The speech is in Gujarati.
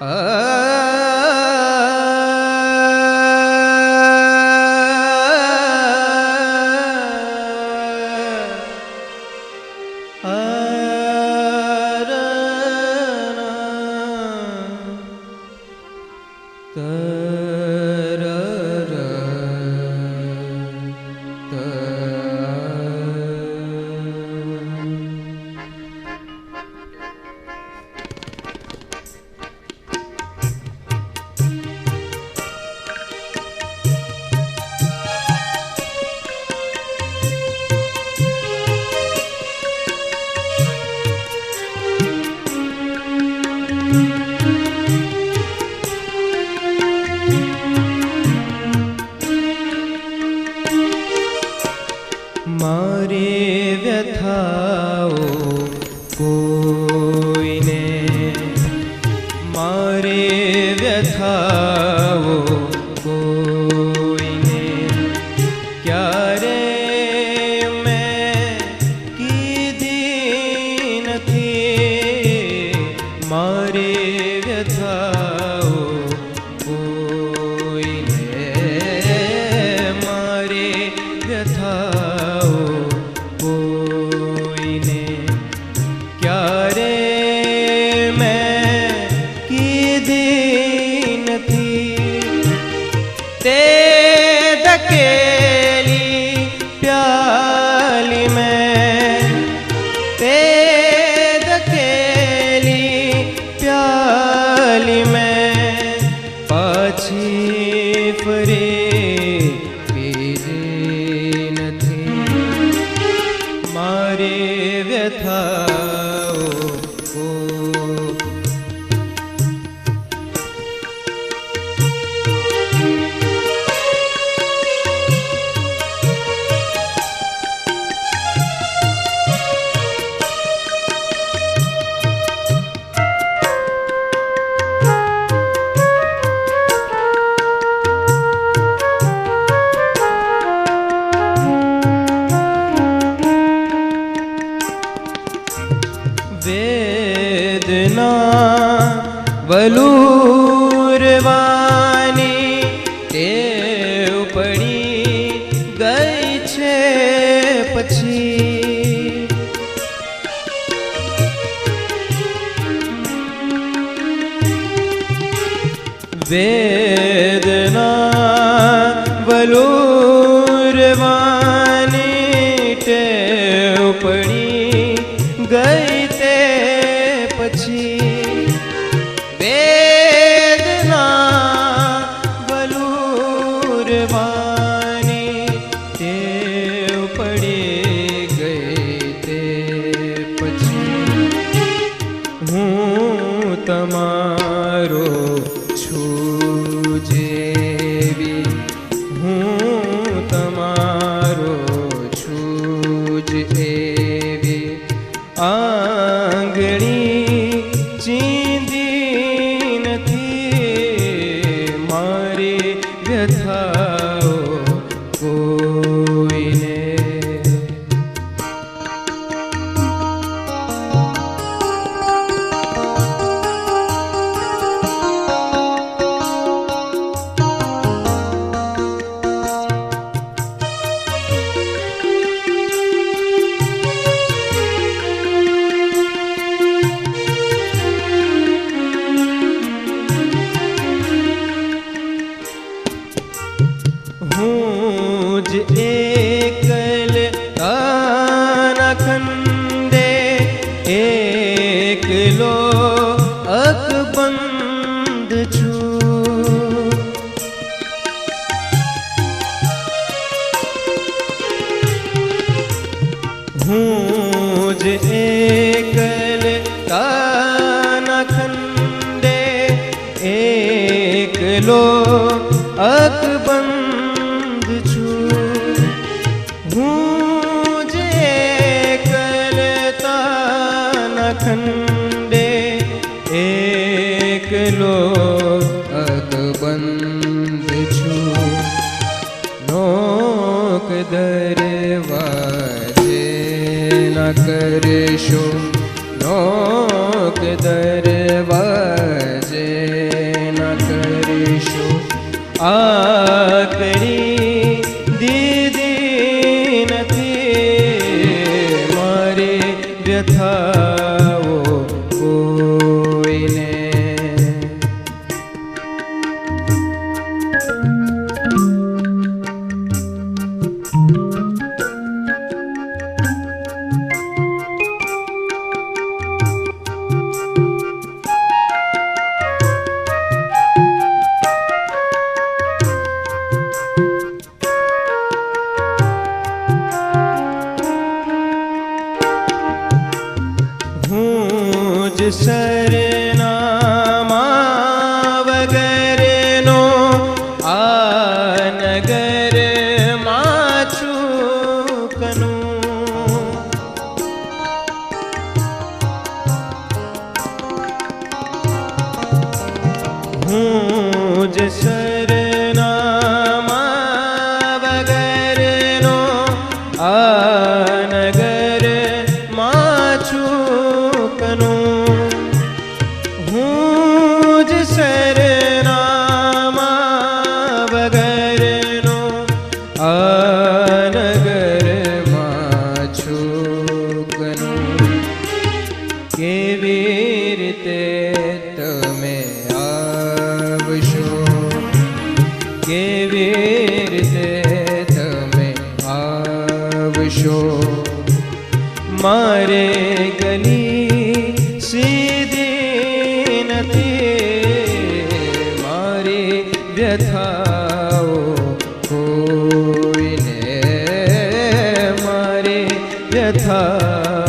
મારે કોઈને મારે વ્યથાઓ વ્યથાઓ વેદના વલુરવાની ટેવ પડી ગઈ છે પછી વેદના વલુરવાની ટેવ પડી ગઈ પછી હું તમારો છું જેવી હું તમારો છું જ એવી આંગળી હું જ એકલ કાના ખંડે એકલો અકબંધ છું હું જ એકલ તાના ખંડે એકલો અકબંધ છું નોક ન કરીશો. લોક દરવાજે ન કરીશું. આ કરી દીદી નથી મારી વ્યથા सर મારે ગલી સીધી નથી. મારી વ્યથાઓ કોઈને મારી વ્યથા